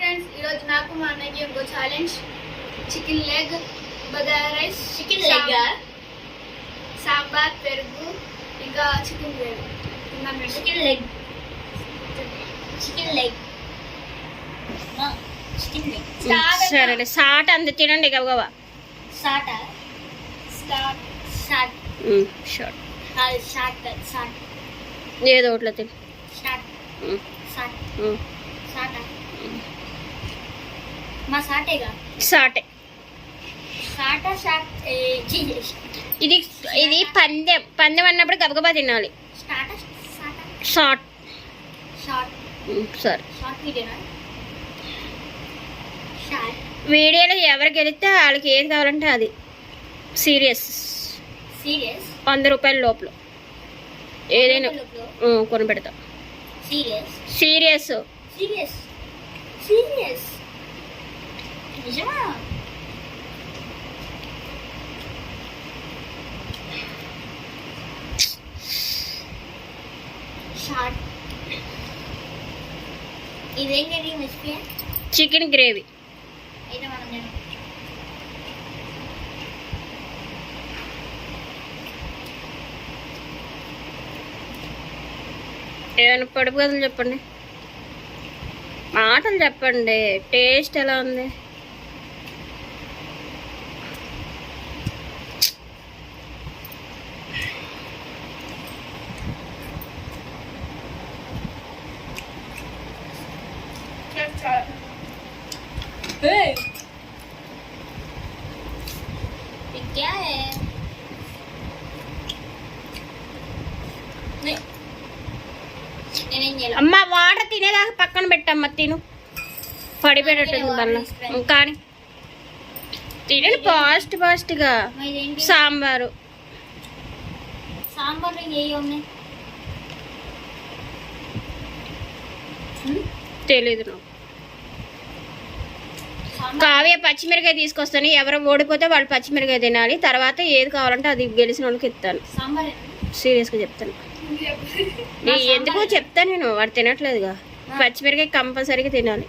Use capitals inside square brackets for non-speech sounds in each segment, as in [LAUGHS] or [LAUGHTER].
Friends ఈరోజు నాకు మా అన్నయ్యకి ఇంకో challenge chicken leg bagara rice chicken leg sambar పెరుగు ఇంకా chicken leg chicken leg chicken leg సరేలే సాట్ అంత తినండి గబగబా SATA start shot. Short shot shot. ఏదో ఒకటి తిని. Shot shot. షాటా మా సాటే. ఇది ఇది పందెం పందెం అన్నప్పుడు గబగబా తినాలి. షార్ట్ సరే. వీడియోలో ఎవరు గెలిస్తే వాళ్ళకి ఏది కావాలంటే అది. సీరియస్. సీరియస్? వంద రూపాయల లోపల. ఏదైనా కొని పెడతా సీరియస్? సీరియస్. సీరియస్. సీరియస్. నిజమా షార్ట్ ఇదేం కర్రీ మర్చిపోయా చికెన్ గ్రేవీ అయితే మనం నేను ఏమైనా పొడుపు కథలు చెప్పండి. మాటలు చెప్పండి. టేస్ట్ ఎలా ఉంది? తినేదాకా పక్కన పెట్టమ్మా తిను. పడిపోయేటట్టుంది మళ్ళీ కానీ తినండి ఫాస్ట్ ఫాస్ట్గా సాంబారు. ఉన్నాయి తెలీదు నాకు. సాంబార్. కావ్య పచ్చిమిరకాయ తీసుకొస్తాను. ఎవరు ఓడిపోతే వాళ్ళు పచ్చిమిరకాయ తినాలి. తర్వాత ఏది కావాలంటే అది గెలిచిన వాళ్ళకి ఇస్తాను. సాంబార్ సీరియస్గా చెప్తాను. నీ ఎందుకో చెప్తాను నేను? వాడు తినట్లేదుగా. పచ్చిమిరకాయ కంపల్సరీగా తినాలి.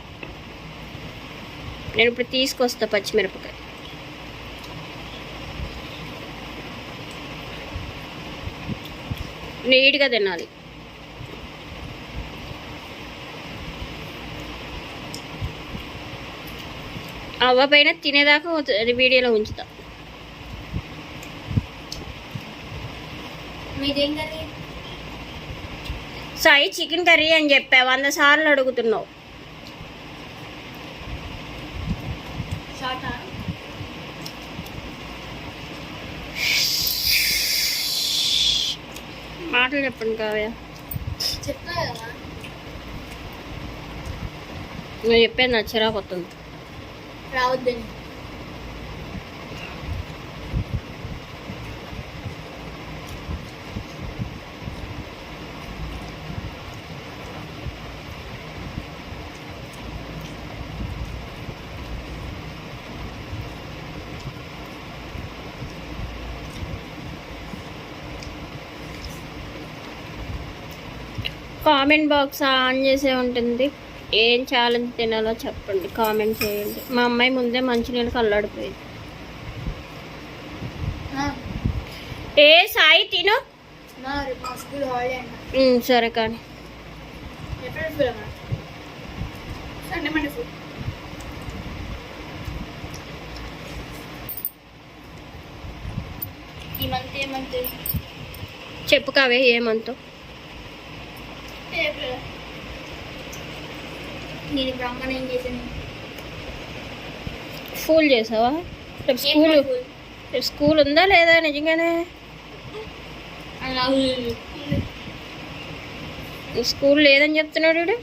నేను ఇప్పుడు తీసుకొస్తా పచ్చిమిరపకాయ. నీట్గా తినాలి. అవ్వ పైన తినేదాకా వీడియోలో ఉంచుతా. మీదేం కదా సాయి చికెన్ కర్రీ అని చెప్పా వంద సార్లు అడుగుతున్నావు. మాటలు చెప్పండి కావ్య. నువ్వు చెప్పేది నచ్చరా కొత్తుంది కామెంట్ బాక్స్ ఆన్ చేసే ఉంటుంది. ఏం ఛాలెంజ్ తినాలో చెప్పండి. కామెంట్ చేయండి. మా అమ్మాయి ముందే మంచినీళ్ళు కల్లాడిపోయింది ఏ సాయి తిను. సరే కానీ. చెప్పు కావే అమ్మా ఏ మంత్ చెప్పు కావే ఏమంతో ఏప్రిల్ నేను అమ్మని ఏం చేశాను? ఫూల్ చేసావా? రేపు స్కూల్ రేపు స్కూల్ ఉందా లేదా నిజంగానే? స్కూల్ లేదని చెప్తున్నాడు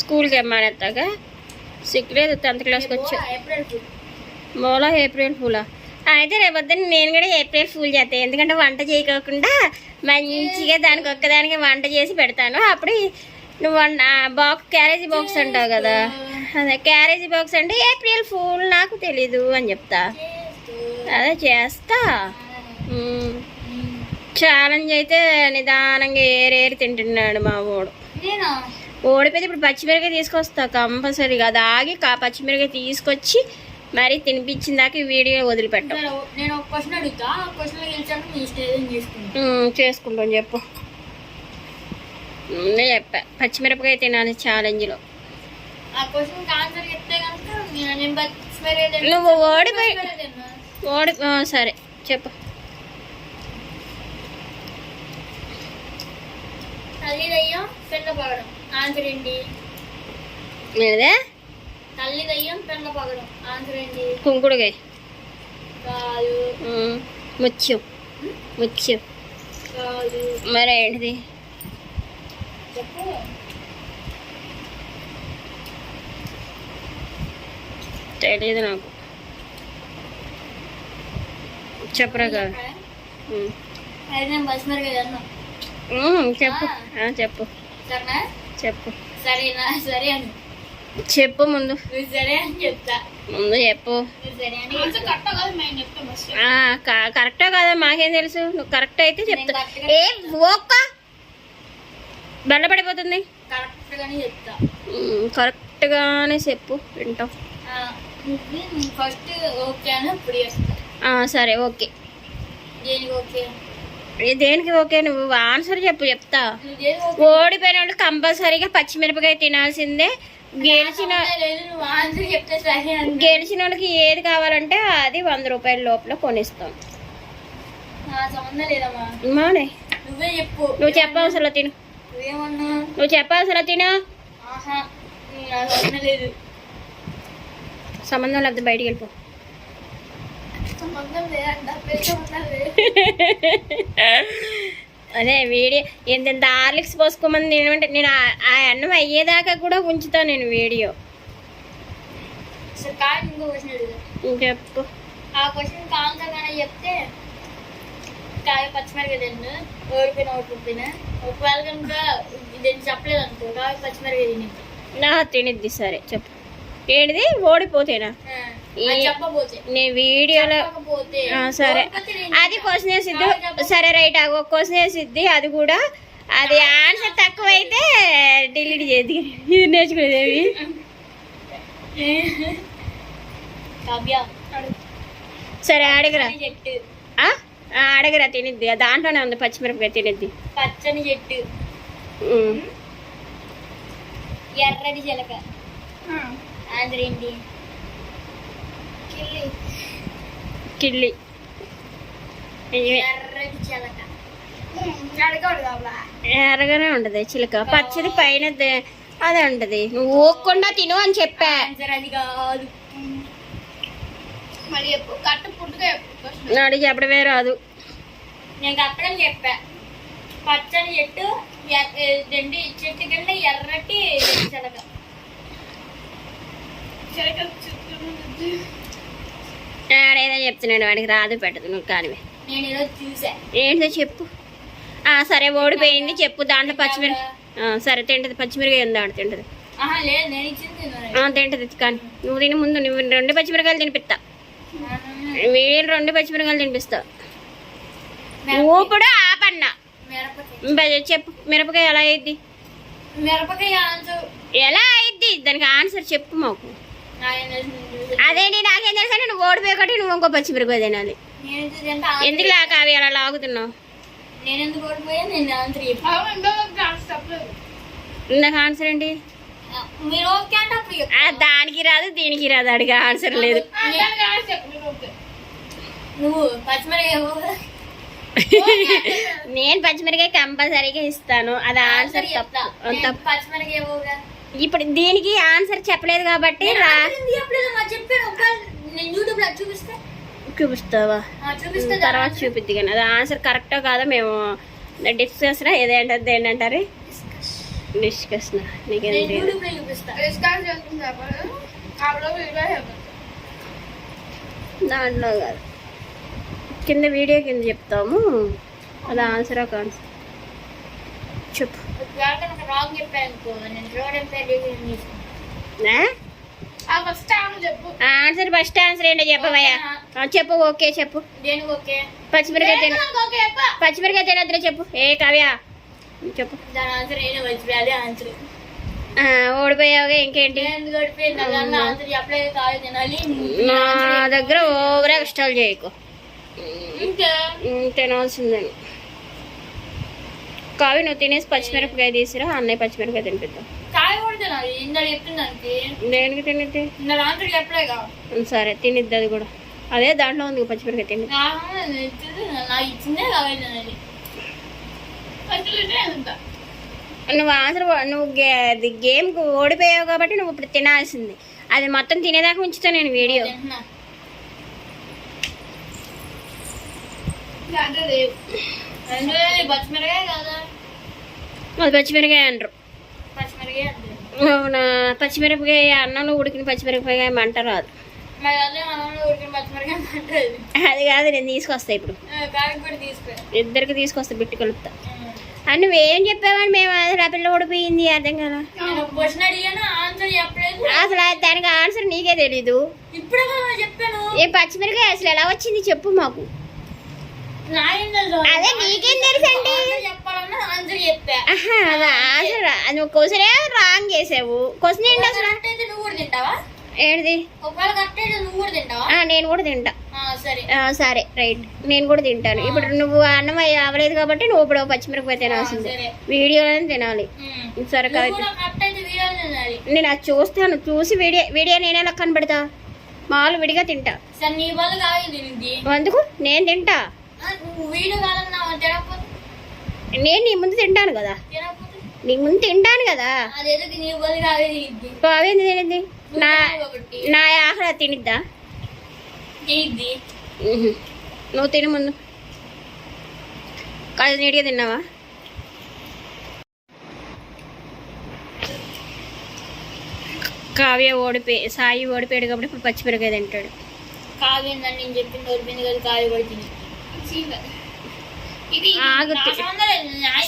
స్కూల్కి ఏమానేస్తాగా సిక్ లేదు టెన్త్ క్లాస్కి వచ్చా మోలా ఏప్రిల్ ఫూలా? అయితే రేపొద్దున నేను కూడా ఏప్రిల్ ఫూల్ చేస్తాను ఎందుకంటే వంట చేయకోకుండా మంచిగా దానికి ఒక్కదానికి వంట చేసి పెడతాను. అప్పుడు నువ్వు బాక్స్ క్యారేజీ బాక్స్ అంటావు కదా. అదే క్యారేజీ బాక్స్ అంటే ఏప్రిల్ ఫూల్ నాకు తెలీదు అని చెప్తా. అదే చేస్తా. ఛాలెంజ్ అయితే నిదానంగా ఏరేరి తింటున్నాడు మా నేనా ఓడిపోతే ఇప్పుడు పచ్చిమిరకాయ తీసుకొస్తా కంపల్సరీగా. అది ఆగి పచ్చిమిరకాయ తీసుకొచ్చి మరి తినిపించిన దాకా ఈ వీడియో వదిలిపెట్టాం. నేను ఒక క్వశ్చన్ అడుగుతా. క్వశ్చన్ చేసుకుంటా చేసుకుంటాం చెప్పు. ముందే చెప్పా. పచ్చిమిరపకాయ తినాలి ఛాలెంజ్లో. నువ్వు ఓడిపోయి. ఓడి సరే చెప్పు. పగడం. ఆన్సర్ ఏంటి? తల్లి దయ్యం పెండ పగడం. ఆన్సర్ ఏంటి? కుంకుడుకాయ కాదు ముత్యం. ముత్యం. కాదు మరి ఏంటిది? చెప్పు. తెలియదు నాకు. చెప్పరా కాదు చెప్పు. ఆ, చెప్పు. సరేనా? చెప్పు. సరేనా? సరే చెప్పు ముందు. ముందు చెప్పు. కరెక్ట్ కాదు మాకేం తెలుసు? నువ్వు కరెక్ట్ అయితే చెప్తా. ఏ ఒక్క బెల్ల పడిపోతుంది. కరెక్ట్ గానే చెప్తా. ఉమ్, కరెక్ట్గానే చెప్పు వింటాం. ఆ, నువ్వు ఫస్ట్ ఓకే అని అప్పుడు చేస్తా ఆ, సరే ఓకే. దేనికి ఓకే? ఏ దేనికి ఓకే? నువ్వు ఆన్సర్ చెప్పు చెప్తా. నువ్వు దేనికి ఓకే? ఓడిపోయిన వాళ్ళు కంపల్సరీగా పచ్చిమిరపకాయ తినాల్సిందే. గెలిచిన గెలిచిన వాళ్ళకి ఏది కావాలంటే అది వంద రూపాయల లోపల కొనిస్తాం. మానే. నువ్వే చెప్పు. నువ్వు చెప్పవసరం తిను. నువ్వు చెప్పవసరం తిను. సంబంధం లేదు. లేకపోతే బయటికి వెళ్ళిపో. సంబంధం లేదంట [LAUGHS] అదే వీడియో ఎంత హార్లిక్స్ పోసుకోమని నేను అంటే నేను ఆ- అన్నం అయ్యేదాకా కూడా ఉంచుతాను నేను వీడియో. చెప్పు ఆ క్వశ్చన్ కానీ చెప్తే కాయ పచ్చిమిరకాయ తిన్ను ఓడిపోయిన ఓడిపోయిన ఒకవేళ కనుక దీన్ని చెప్పలేదు అనుకో కాయ పచ్చిమిరకాయ తిని నా తినిద్ది సరే చెప్పు. ఏంటిది? ఓడిపోతేనా? నేను వీడియోలో సరే. అది. క్వశ్చన్ వేసిద్ది. సరే రైట్ ఒక క్వశ్చన్ వేసిద్ది అది కూడా అది ఆన్సర్ తక్కువైతే డిలీట్ చేయద్ది ఇది నేర్చుకునేది కావ్య. సరే అడగరా. అడగరా తినిద్ది. దాంట్లోనే ఉంది పచ్చిమిరపకాయ తినిద్ది. పచ్చని చెట్టు. ఉమ్. ఎర్రటి చిలక ఆన్సర్ ఏంటి? కిళ్ళి ఎర్రగానే ఉంటది చిలక పచ్చది పైన అదే ఉంటది నువ్వు ఊక్కుండా తిను అని చెప్పా ఆన్సర్ అది కాదు మరి చెప్పు కట్ట అడిగి చెప్పడమే రాదు నేను అప్పుడే చెప్పా పచ్చని చెట్టు రెండు చెట్టు కింద ఎర్రటి చిలక చిలక చుట్టూ ఆడేదో చెప్తున్నాడు వాడికి రాదు పెట్టదు నువ్వు కానివే. ఏంటో చెప్పు. ఆ సరే ఓడిపోయింది చెప్పు దాంట్లో పచ్చిమిర సరే తింటది పచ్చిమిరకాయ ఉంది ఆడ తింటది. తింటది కానీ నువ్వు తిని ముందు నువ్వు రెండు పచ్చిమిరకాయలు తినిపిస్తా. వీళ్ళు రెండు పచ్చిమిరకాయలు తినిపిస్తా. ఊపుడు ఆపన్నా. చెప్పు మిరపకాయ ఎలా అయింది మిరపకాయ ఎలా అయింది దానికి ఆన్సర్ చెప్పు మాకు. అదేంటి నాకేం తెలుసా నువ్వు ఓడిపోయి ఒకటి నువ్వు ఇంకో పచ్చిమిరకాయ తినాలి. నేను ఎందుకు లాగా అవి అలా లాగుతున్నావు ఆన్సర్ ఇందాక ఆన్సర్ ఏంటి. దానికి రాదు దీనికి రాదు అడిగే ఆన్సర్ లేదు. నువ్వు నేను పచ్చిమిరకాయ కంపల్సరీగా ఇస్తాను. అది ఆన్సర్ తప్పు. ఇప్పుడు దీనికి ఆన్సర్ చెప్పలేదు కాబట్టి చూపిస్తావా? ఆ, చూపిస్తే తర్వాత చూపిద్ది కానీ. అది ఆన్సర్ కరెక్టో కాదో మేము డిస్కషన్ ఏదేంటది ఏంటంటారు? డిస్కషన్. డిస్కస్ దాంట్లో కాదు. కింద వీడియో కింద చెప్తాము. అది ఆన్సర్ ఒక ఆన్సర్. ఒకవేళ కనుక రాంగ్ చెప్పాను అనుకో నేను చూడడం పేరు తీసుకుంటాను ఆ? ఆ ఫస్ట్ ఆమె చెప్పు. ఆన్సర్ ఫస్ట్ ఆన్సర్ ఏంటో చెప్పవయ్యా చెప్పు ఓకే చెప్పు. దేనికి ఓకే? పచ్చిమిరకాయ తిన. పచ్చిమిరకాయ చెప్పు. ఏ కావ్య చెప్పు. దాని ఆన్సర్ ఆన్సర్ ఓడిపోయావుగా ఇంకేంటి? ఆన్సర్ నా దగ్గర ఓవర్ ఎక్స్ట్రాల్ చేయకు. తినాల్సిందని కావి నువ్వు తినేసి పచ్చిమిరపకాయ తీసిరా అన్నయ్య పచ్చిమిరపకాయ తినిపిద్దాం. దేనికి. తినిద్ది? సరే తినిద్ది అది కూడా. అదే దాంట్లో ఉంది పచ్చిమిరపకాయ తిని నువ్వు ఆన్సర్ నువ్వు గే గేమ్ ఓడిపోయావు కాబట్టి నువ్వు ఇప్పుడు తినాల్సింది. అది మొత్తం తినేదాకా ఉంచుతా నేను వీడియో. తింటున్నా పచ్చిమిరకాయ అది అంటారు. పచ్చిమిరకాయ అంటే అవునా? పచ్చిమిరపకాయ అన్నంలో ఉడికిన పచ్చిమిరపకాయ మంట రాదు. అదే పచ్చిమిరకాయ కాదు నేను తీసుకొస్తా ఇప్పుడు. ఇద్దరికి తీసుకొస్తా బిట్టి కలుపుతా. అని నువ్వేం చెప్పావని మేము అసలు ఆ పిల్ల ఓడిపోయింది అర్థం కదా అసలు దానికి ఆన్సర్ నీకే తెలీదు. ఏ పచ్చిమిరపకాయ అసలు ఎలా వచ్చింది చెప్పు మాకు. అదే నీకేం తెలుసండి? నువ్వు క్వశ్చన్ రాంగ్ చేసావు. క్వశ్చన్ ఏంటి అసలు? ఏంటిది? నేను కూడా తింటా. సరే. రైట్. నేను కూడా తింటాను. ఇప్పుడు నువ్వు అన్నం అవ్వలేదు కాబట్టి నువ్వు ఇప్పుడు పచ్చిమిరపకాయ తినాల్సిందే. సరే. వీడియోలో తినాలి. సరే నేను అది చూస్తాను. చూసి వీడియో వీడియో నేను ఎలా కనబడతా. మామూలు విడిగా తింటా. అందుకు నేను తింటా. నేను నీ ముందు తింటాను కదా. నీ ముందు తింటాను కదా. తినిద్ది. తినిద్ది? నువ్వు నా నా ఆహ్లా తినిద్దా. నువ్వు తిను ముందు. కాదు నీట్గా తిన్నావా? కావ్య ఓడిపోయి సాయి ఓడిపోయాడు కాబట్టి ఇప్పుడు పచ్చిమిరకాయ తింటాడు. కావేందని నేను చెప్పింది ఓడిపోయింది కదా కావి కూడా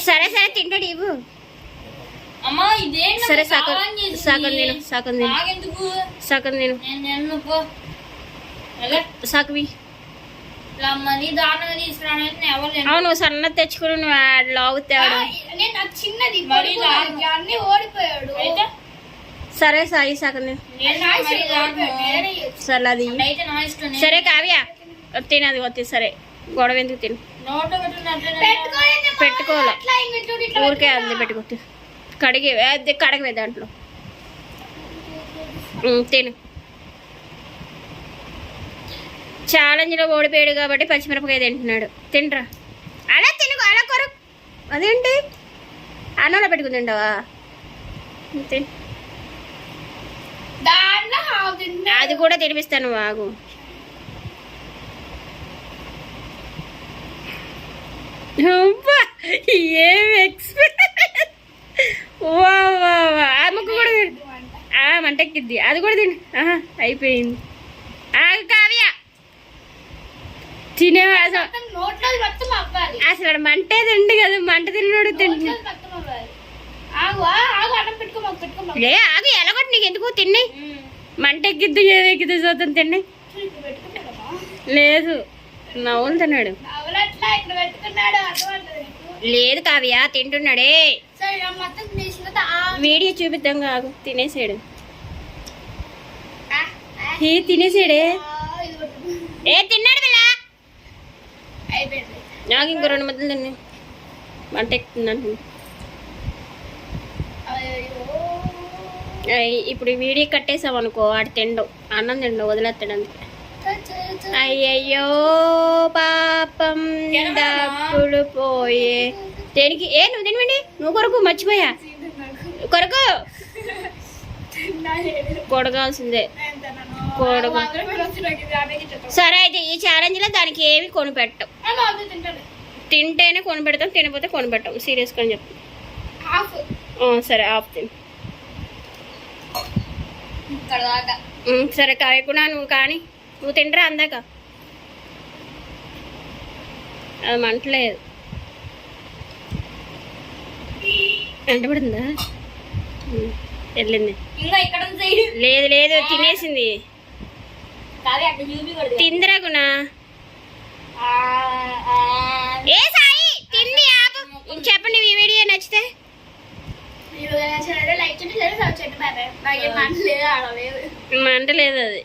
సరే సరే తింటాడు ఇవ్వు. సరే సగం తిను నేను నేను లేను. అవును సన్నది తెచ్చుకుని నువ్వు అయితే? సరే సాయి సగం. సరే అది. సరే కావ్య. తినది వద్దు సరే. గొడవ ఎందుకు తిను? పెట్టుకోవాలా? ఊరికే అంది పెట్టుకో కడిగి అది కడగవే దాంట్లో. తిను. ఛాలెంజ్లో ఓడిపోయాడు కాబట్టి పచ్చిమిరపకాయ తింటున్నాడు. తినరా? అలా తిను అలా కొర. అదేంటి? అన్నంలో పెట్టుకుని తింటావా. అది కూడా తినిపిస్తాను ఆగు. ఏం ఎక్స్పీరియన్స్ వా వా వా ఆమెకు కూడా తిను. ఆ మంటెక్కిద్ది. అది కూడా తిను అయిపోయింది. ఆగు కావ్య. తినేవా అసలు మంటే తిండి కదా మంట తిన్నాడు తిండి అవ్వాలి. ఆగు ఎలాగొట్టి నీకు ఎందుకు? తిన్నాయి మంట ఎక్కిద్ది ఏదెక్కిద్ది చూద్దాం తిన్నాయి లేదు. నవ్వులు తిన్నాడు అవలట్లా ఇక్కడ పెట్టుకున్నాడు అర్థమవుతుంది నీకు? లేదు కావ్య తింటున్నాడే. వీడియో చూపిద్దాం కాదు తినేసాడు. ఏ తినేసాడే. ఏ తిన్నాడు పిల్ల? నాకు ఇంకో రెండు ముద్దలు తిన్నాయి ఎక్కుతుందంటు అయ్యో ఇప్పుడు వీడియో కట్టేసాం అనుకో ఆడు తిండు. అన్నం తిండు వదిలేస్తాడు అంతే అయ్యయ్యో పాపం డబ్బులు పోయే. దేనికి? ఏ నువ్వు తినవండి నువ్వు కొరకు మర్చిపోయా? కొరకు. కొడగాల్సిందే. సరే అయితే ఈ ఛాలెంజ్లో దానికి ఏమి కొనిపెట్టం. తింటేనే. కొనిపెడతాం తినకపోతే కొనిపెట్టాం. సీరియస్గా అని చెప్పు. ఆ, సరే తిను. ఉమ్, సరే కాయకుండా నువ్వు కానీ నువ్వు తింటరా అందాక? అది మంటలేదు. ఉమ్, వెళ్ళింది. లేదు లేదు తినేసింది. కాదు అక్కడ చూపి కొడుతుంది తిందిరా గుణ ఏ సాయి తిండి ఆపు. చెప్పండి ఈ వీడియో నచ్చితే. ఈ వీడియో నచ్చినట్లయితే లైక్ చేయండి షేర్ చేయండి బాయ్ బాయ్ నాకేం మాట్లాడలేదు ఆడలేదు. మంట లేదు అది.